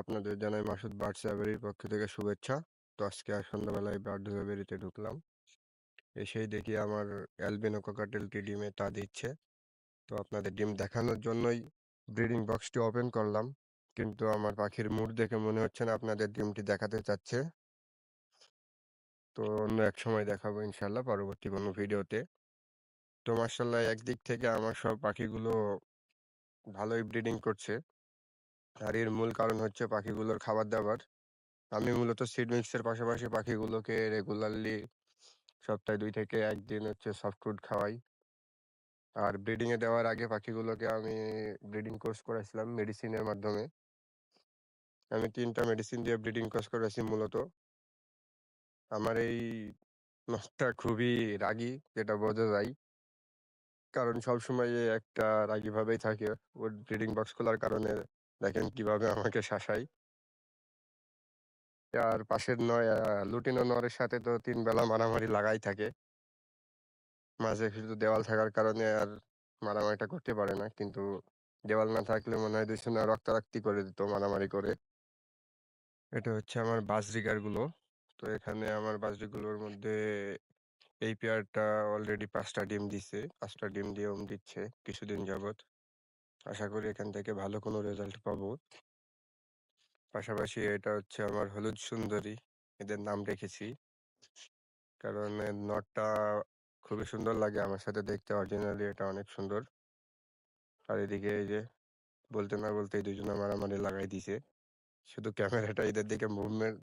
আপনাদের জানাই মাসুদ বার্ডস অ্যাভারির পক্ষ থেকে শুভেচ্ছা। তো আজকে আর সন্ধ্যাবেলায় বার্ড অ্যাভারিতে ঢুকলাম। এসেই দেখি আমার অ্যালবিনো ককাটেলটি ডিমে তা দিচ্ছে। তো আপনাদের ডিম দেখানোর জন্যই ব্রিডিং বক্সটি ওপেন করলাম। কিন্তু আমার পাখির মুড দেখে মনে হচ্ছে না আপনাদের ডিমটি দেখাতে চাচ্ছে। তো অন্য এক সময় দেখাবো ইনশাল্লাহ পরবর্তী কোনো ভিডিওতে। তো মার্শাল্লাহ একদিক থেকে আমার সব পাখিগুলো ভালোই ব্রিডিং করছে। আর এর মূল কারণ হচ্ছে পাখিগুলোর খাবার দাবার আমি মূলত সিড মিক্সের পাশাপাশি পাখিগুলোকে রেগুলারলি সপ্তাহে দুই থেকে একদিন হচ্ছে সফট ফুড খাওয়াই। আর ব্রিডিং এ দেওয়ার আগে পাখিগুলোকে আমি ব্রিডিং কোর্স করেছিলাম মেডিসিনের মাধ্যমে। আমি তিনটা মেডিসিন দিয়ে ব্রিডিং কোর্স করেছি মূলত। আমার এই নটটা খুবই রাগী, যেটা বোঝা যায়। কারণ সবসময় একটা রাগী ভাবেই থাকে, ওর ব্রিডিং বক্স খোলার কারণে দেখেন কীভাবে আমাকে শাসাই। আর পাশের নয় লুটিনো নরের সাথে তো তিন বেলা মারামারি লাগাই থাকে। মাঝে শুধু দেওয়াল থাকার কারণে আর মারামারিটা করতে পারে না। কিন্তু দেওয়াল না থাকলে মনে হয় দুজনে রক্তারক্তি করে দিত মারামারি করে। এটা হচ্ছে আমার বাজরিগারগুলো তো এখানে আমার বাজরিগুলোর মধ্যে এই পেয়ারটা অলরেডি পাঁচটা ডিম দিছে। পাঁচটা ডিম দিয়ে ওম দিচ্ছে কিছুদিন যাবত আশা করি এখান থেকে ভালো কোনো রেজাল্ট পাবো। পাশাপাশি এটা হচ্ছে আমার হলুদ সুন্দরী, এদের নাম রেখেছি। কারণ নটটা খুবই সুন্দর লাগে আমার সাথে দেখতে অরিজিনালি এটা অনেক সুন্দর। আর এদিকে এই যে বলতে না বলতে এই দুজনে মারামারি লাগাই দিছে। শুধু ক্যামেরাটা এদের দিকে মুভমেন্ট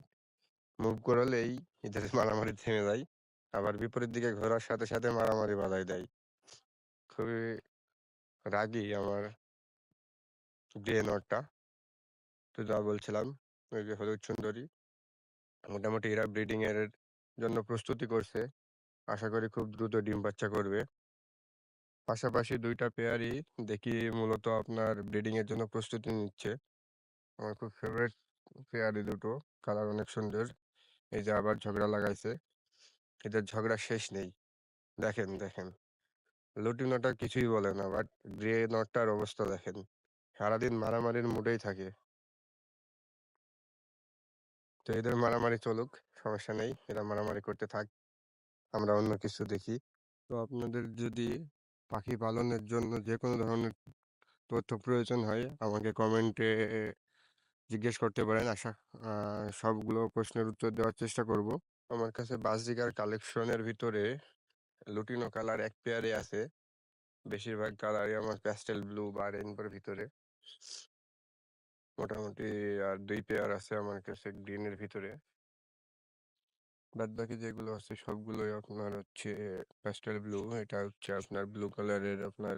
মুভ করলেই এদের মারামারি থেমে যায়। আবার বিপরীত দিকে ঘোরার সাথে সাথে মারামারি বাধাই দেয়। খুবই রাগি আমার গ্রে নটটা তো যা বলছিলাম ওই যে হলুদ সুন্দরী মোটামুটি এরা ব্রিডিং এর জন্য প্রস্তুতি করছে। আশা করি খুব দ্রুত ডিম বাচ্চা করবে। পাশাপাশি দুইটা পেয়ারই দেখি মূলত আপনার ব্রিডিং এর জন্য প্রস্তুতি নিচ্ছে। আমার খুব ফেভারিট পেয়ারই দুটো কালার অনেক সুন্দর। এই যে আবার ঝগড়া লাগাইছে। এদের ঝগড়া শেষ নেই। দেখেন দেখেন। লুটিনোটা কিছুই বলে না বাট গ্রে নটটার অবস্থা দেখেন। সারাদিন মারামারির মুডেই থাকে। তো এদের মারামারি চলুক, সমস্যা নেই। এরা মারামারি করতে থাক, আমরা অন্য কিছু দেখি। তো আপনাদের যদি পাখি পালনের জন্য যে কোনো ধরনের তথ্য প্রয়োজন হয়, আমাকে কমেন্টে জিজ্ঞেস করতে পারেন। আশা সবগুলো প্রশ্নের উত্তর দেওয়ার চেষ্টা করব। আমার কাছে বাসডিগার কালেকশনের ভিতরে লুটিনো কালার এক পেয়ারে আছে। বেশিরভাগ কালারই আমার প্যাস্টেল ব্লু বা রেইনবোর ভিতরে। মোটামুটি আর দুই পেয়ার আছে আমার কাছে গ্রিনের ভিতরে। বাদ বাকি যেগুলো আছে সবগুলোই আপনার হচ্ছে প্যাস্টেল ব্লু এটা হচ্ছে আপনার ব্লু কালারের আপনার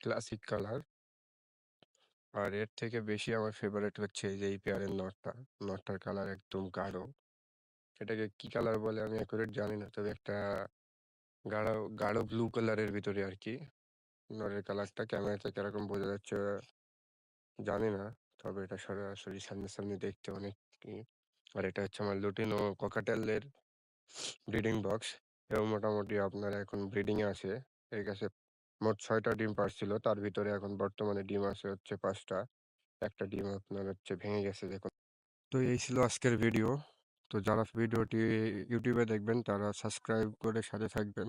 ক্লাসিক কালার আর এর থেকে বেশি আমার ফেভারিট হচ্ছে যে এই পেয়ারের নটটা নটটার কালার একদম গাঢ়। এটাকে কি কালার বলে আমি অ্যাকুরেট জানি না, তবে একটা গাঢ় গাঢ় ব্লু কালারের ভিতরে আর কি। নরের কালারটা ক্যামেরাতে কীরকম বোঝা যাচ্ছে জানি না। তবে এটা সরাসরি সামনে দেখতে অনেক আর এটা হচ্ছে আমার লুটিনো ককাটেলের ব্রিডিং বক্স এবং মোটামুটি আপনার এখন ব্রিডিং এ আছে। এর কাছে মোট ছয়টা ডিম পারছিল। তার ভিতরে এখন বর্তমানে ডিম আছে হচ্ছে পাঁচটা। একটা ডিম আপনার হচ্ছে ভেঙে গেছে, দেখুন। তো এই ছিল আজকের ভিডিও তো যারা ভিডিওটি ইউটিউবে দেখবেন, তারা সাবস্ক্রাইব করে সাথে থাকবেন।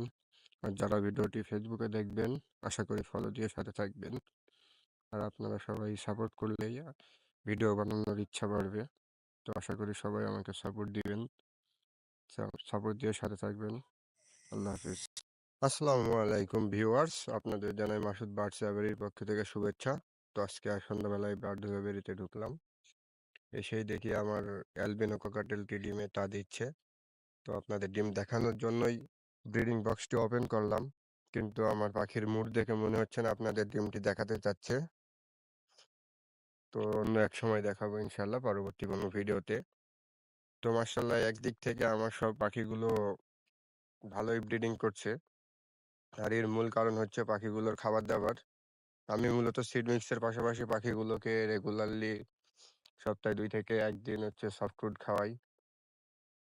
আর যারা ভিডিওটি ফেসবুকে দেখবেন, আশা করি ফলো দিয়ে সাথে থাকবেন। আর আপনারা সবাই সাপোর্ট করলেই ভিডিও বানানোর ইচ্ছা বাড়বে। তো আশা করি সবাই আমাকে সাপোর্ট দিবেন। সাপোর্ট দিয়ে সাথে থাকবেন। আল্লাহ হাফিজ। আসসালামু আলাইকুম ভিউয়ার্স। আপনাদের জানাই মাসুদ বার্ডস অ্যাভারির পক্ষ থেকে শুভেচ্ছা। তো আজকে আর সন্ধ্যাবেলায় বার্ডস অ্যাভারিতে ঢুকলাম। এসেই দেখি আমার অ্যালবিনো ককাটেলটি ডিমে তা দিচ্ছে। তো আপনাদের ডিম দেখানোর জন্যই ব্রিডিং বক্সটি ওপেন করলাম। কিন্তু আমার পাখির মুড দেখে মনে হচ্ছে না আপনাদের ডিমটি দেখাতে চাচ্ছে। তো অন্য এক সময় দেখাবো ইনশাল্লাহ পরবর্তী কোনো ভিডিওতে। তো মার্শাল্লাহ একদিক থেকে আমার সব পাখিগুলো ভালোই ব্রিডিং করছে। আর এর মূল কারণ হচ্ছে পাখিগুলোর খাবার দাবার। আমি মূলত সিড মিক্সের পাশাপাশি পাখিগুলোকে রেগুলারলি সপ্তাহে দুই থেকে একদিন হচ্ছে সফট ফুড খাওয়াই।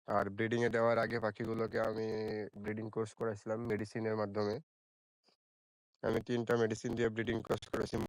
আর ব্রিডিং এ দেওয়ার আগে পাখিগুলোকে আমি ব্রিডিং কোর্স করেছিলাম মেডিসিনের মাধ্যমে। আমি তিনটা মেডিসিন দিয়ে ব্রিডিং কোর্স করেছি।